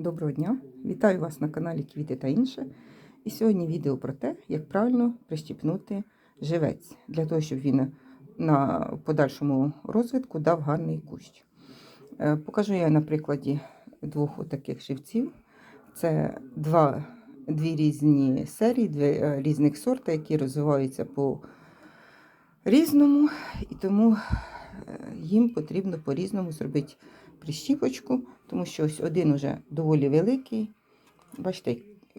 Доброго дня! Вітаю вас на каналі Квіти та інше. І сьогодні відео про те, як правильно прищіпнути живець, для того, щоб він на подальшому розвитку дав гарний кущ. Е, Покажу я на прикладі двох таких живців. Це два, дві різні серії, дві е, різних сорти, які розвиваються по різному, і тому е, їм потрібно по-різному зробити прищіпочку, тому що ось один уже доволі великий. Бачите,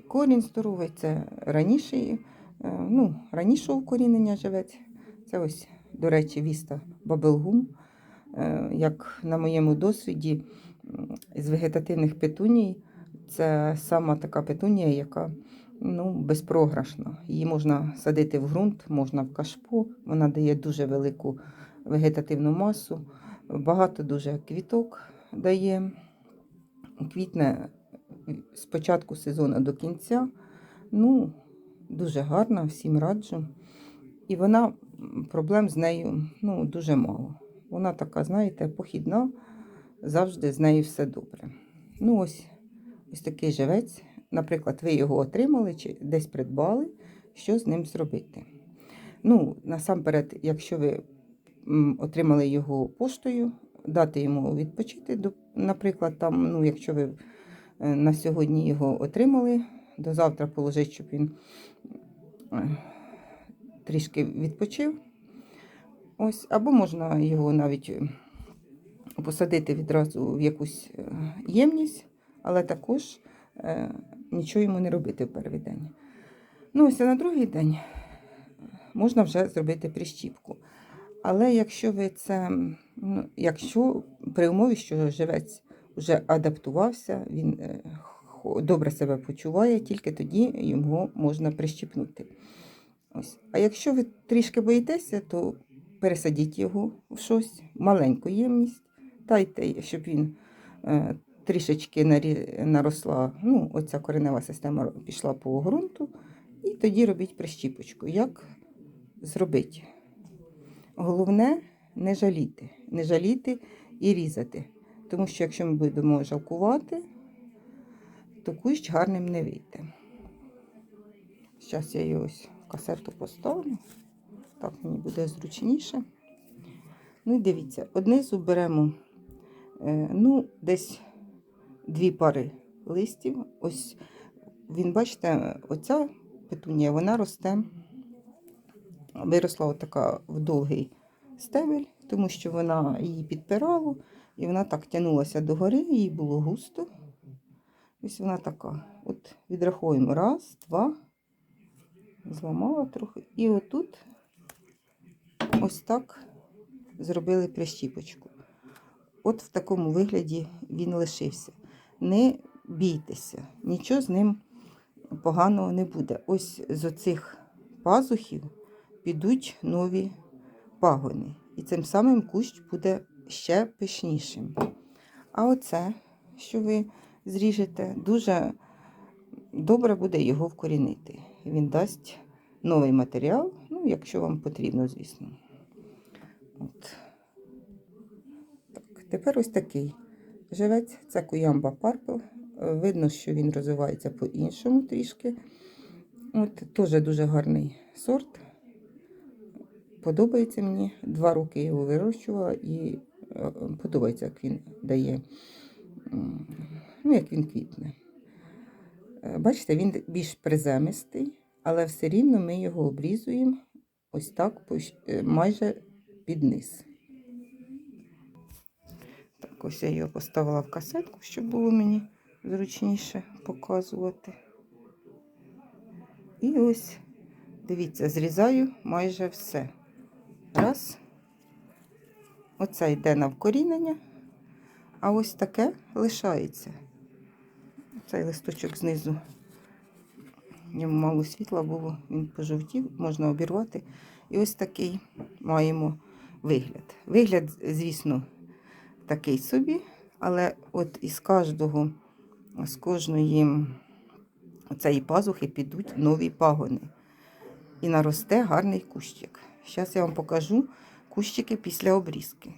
корінь здоровий, це раніше, е, ну, раніше укорінення живець. Це ось, до речі, віста бабелгум. Е, Як на моєму досвіді з вегетативних петуній, це сама така петунія, яка ну, безпрограшна. Її можна садити в ґрунт, можна в кашпо. Вона дає дуже велику вегетативну масу, багато дуже квіток дає. Квітне з початку сезону до кінця. Ну, дуже гарна, всім раджу. І вона проблем з нею ну, дуже мало. Вона така, знаєте, похідна, завжди з нею все добре. Ну, ось, ось такий живець. Наприклад, ви його отримали чи десь придбали, що з ним зробити. Ну, насамперед, якщо ви отримали його поштою, дати йому відпочити. Наприклад, там, ну, якщо ви е, на сьогодні його отримали, до завтра положити, щоб він е, трішки відпочив. Ось, або можна його навіть е, посадити відразу в якусь ємність, але також нічого йому не робити в перший день. Ну, ось а на другий день можна вже зробити прищіпку. Але якщо ви це, ну, якщо при умові, що живець вже адаптувався, він е, добре себе почуває, тільки тоді його можна прищіпнути. Ось. А якщо ви трішки боїтеся, то пересадіть його в щось, маленьку ємність, дайте, щоб він е, трішечки наросла, ну, оця коренева система пішла по ґрунту, і тоді робіть прищіпочку. Як зробити? Головне не жаліти. Не жаліти і різати. Тому що якщо ми будемо жалкувати, то кущ гарним не вийде. Зараз я її в касету поставлю. Так мені буде зручніше. Ну і дивіться, однизу беремо е, ну, десь дві пари листів. Ось він, бачите, оця петунія, вона росте виросла отака в довгий стебель, тому що вона її підпирала, і вона так тягнулася догори, їй було густо. Ось вона така. От відраховуємо раз, два, зламала трохи. І отут ось так зробили прищіпочку. От в такому вигляді він лишився. Не бійтеся, нічого з ним поганого не буде. Ось з оцих пазухів підуть нові пагони. І цим самим кущ буде ще пишнішим. А оце, що ви зріжете, дуже добре буде його вкорінити. Він дасть новий матеріал, ну, якщо вам потрібно, звісно. От. Так, тепер ось такий живець. Це куямба парпл. Видно, що він розвивається по-іншому трішки. От, теж дуже гарний сорт. Подобається мені. Два роки його вирощувала і е, подобається, як він дає, ну, як він квітне. Е, Бачите, він більш приземистий, але все рівно ми його обрізуємо ось так е, майже під низ. Так, ось я його поставила в касетку, щоб було мені зручніше показувати. І ось, дивіться, зрізаю майже все. Раз. Оце йде на вкорінення, а ось таке лишається. Цей листочок знизу. В ньому мало світла було, він пожовтів, можна обірвати. І ось такий маємо вигляд. Вигляд, звісно, такий собі, але от із кожного, з кожної цієї пазухи підуть нові пагони. І наросте гарний кущик. Зараз я вам покажу кущики після обрізки.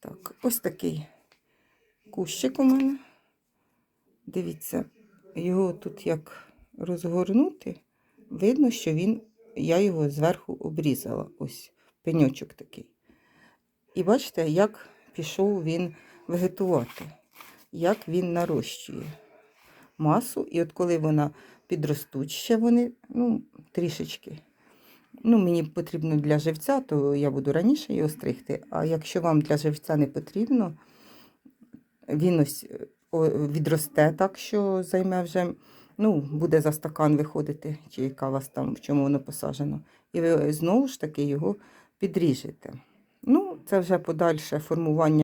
Так, ось такий кущик у мене. Дивіться, його тут як розгорнути, видно, що він, я його зверху обрізала. Ось пеньочок такий. І бачите, як пішов він вегетувати, як він нарощує масу. І от коли вона підростуть ще вони, ну, трішечки. Ну, мені потрібно для живця, то я буду раніше його стригти. А якщо вам для живця не потрібно, він ось відросте так, що займе вже, ну, буде за стакан виходити, чи яка у вас там, в чому воно посаджено. І ви знову ж таки його підріжете. Ну, це вже подальше формування.